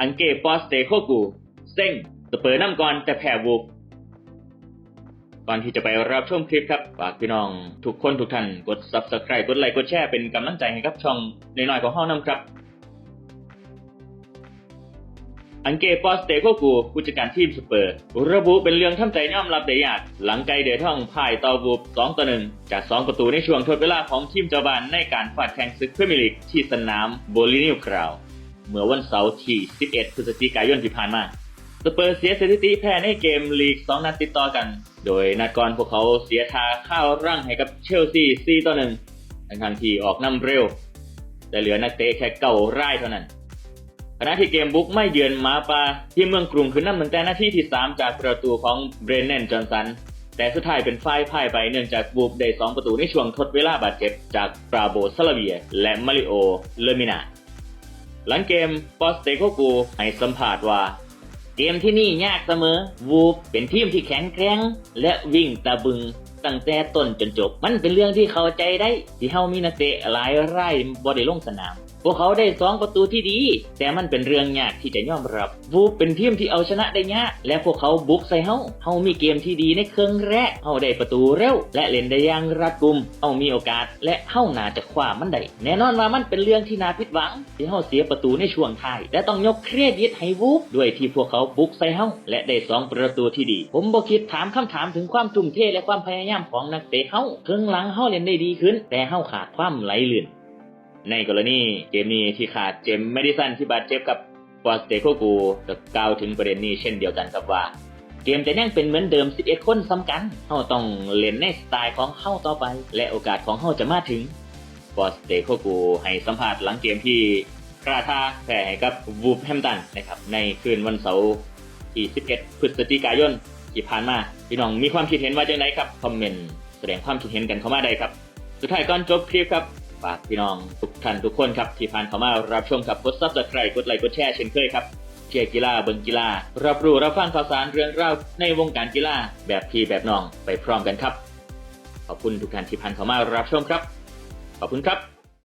อังเกปอสเตโคกูเซ็งสเปอร์น้ำก่อนแต่แพ้วูฟก่อนที่จะไปรับชมคลิปครับฝากพี่น้องทุกคนทุกท่านกด subscribe กดไลค์กดแชร์เป็นกำลังใจให้กับช่องในน่อยๆของห้องน้ำครับ อังเกปอสเตโคกูผู้จัดการทีมสเปอร์ ระบุเป็นเรื่องทำใจยอมรับได้ยากหลังไกเดือท่องพ่ายต่อวูฟ2ต่อ1จาก 2 ประตูในช่วงทดเวลาของทีมเจ้าบ้านในการฟาดแข่งศึกพรีเมียร์ลีกที่สนามโบลินิวกราว เมื่อวันเสาร์ที่ 11 พฤศจิกายนที่ผ่านมา สเปอร์เสียสถิติแพ้ในเกมลีก 2 นัดติดต่อกัน โดยนัดก่อนพวกเขาเสียทาข้าวร่างให้กับเชลซี4ต่อ1ทั้งๆที่ออกนำเร็ว แต่เหลือนักเตะแค่เก่ารายเท่านั้น ขณะที่เกมบุกไม่เยือนมาปาที่เมืองกรุงขึ้นนำตั้งแต่นาทีที่ 3 จากประตูของเบรนแนนจอห์นสันแต่สุดท้ายเป็นฝ่ายพ่ายไปเนื่องจากบุกได้2ประตูในช่วงทดเวลาบาดเจ็บจากปราโบซาลาเวีย และมาริโอ เลมินา หลังเกมปอสเตโกกูให้สัมภาษณ์ว่า เกมที่นี่ยากเสมอ วูฟเป็นทีมที่แข็งแกร่งและวิ่งตะบึง ตั้งแต่ต้นจนจบ มันเป็นเรื่องที่เข้าใจได้ที่เฮามีนักเตะหลายไร่บอด้ลงสนาม พวกเขาได้สองประตูที่ดี แต่มันเป็นเรื่องยากที่จะยอมรับวูฟเป็นทีมที่เอาชนะได้ยากและพวกเขาบุกใส่เฮาเฮามีเกมที่ดีในเครึ่องแรกเฮาได้ประตูเร็ว และเล่นได้อย่างรัดกุมเฮามีโอกาส และเฮาน่าจะคว้ามันได้แน่นอนว่ามันเป็นเรื่องที่น่าผิดหวัง ที่เฮาเสียประตูในช่วงท้ายและต้องยกเครดิตให้วูฟด้วยที่พวกเขาบุกใส่เฮาและได้สองประตูที่ดี ผมบ่คิดถามคำถามถึงความทุ่มเทและความพยายามของนักเตะเฮาเครึ่องหลังเฮาเล่นได้ดีขึ้น แต่เฮาขาดความไหลลื่น ในกรณีเกมนี้ที่ขาดเจมส์แมดิสันที่บาดเจ็บกับฟอสเตโคกูก็กล่าวถึงประเด็นนี้เช่นเดียวกันครับว่า เกมจะยังเป็นเหมือนเดิม 11 คนซ้ำกันเฮาต้องเล่นในสไตล์ของเฮาต่อไป และโอกาสของเฮาจะมาถึงฟอสเตโคกูให้สัมภาษณ์หลังเกมที่คราทาแพ้ให้กับวูฟแฮมตันนะครับในคืนวันเสาร์ที่ 11 พฤศจิกายนที่ผ่านมาพี่น้องมีความคิดเห็นว่าจังไดครับคอมเมนต์แสดงความคิดเห็นกันเข้ามาได้ครับ สุดท้ายก่อนจบคลิปครับ ฝากพี่น้องทุกท่านทุกคนครับที่ผ่านเข้ามารับชมกับกดซับสไครต์กดไลค์กดแชร์เช่นเคยครับเชียร์กีฬาเบิงกีฬา รับรู้รับฟังข่าวสารเรื่องราวในวงการกีฬาแบบพี่แบบน้องไปพร้อมกันครับ ขอบคุณทุกท่านที่ผ่านเข้ามารับชมครับ ขอบคุณครับ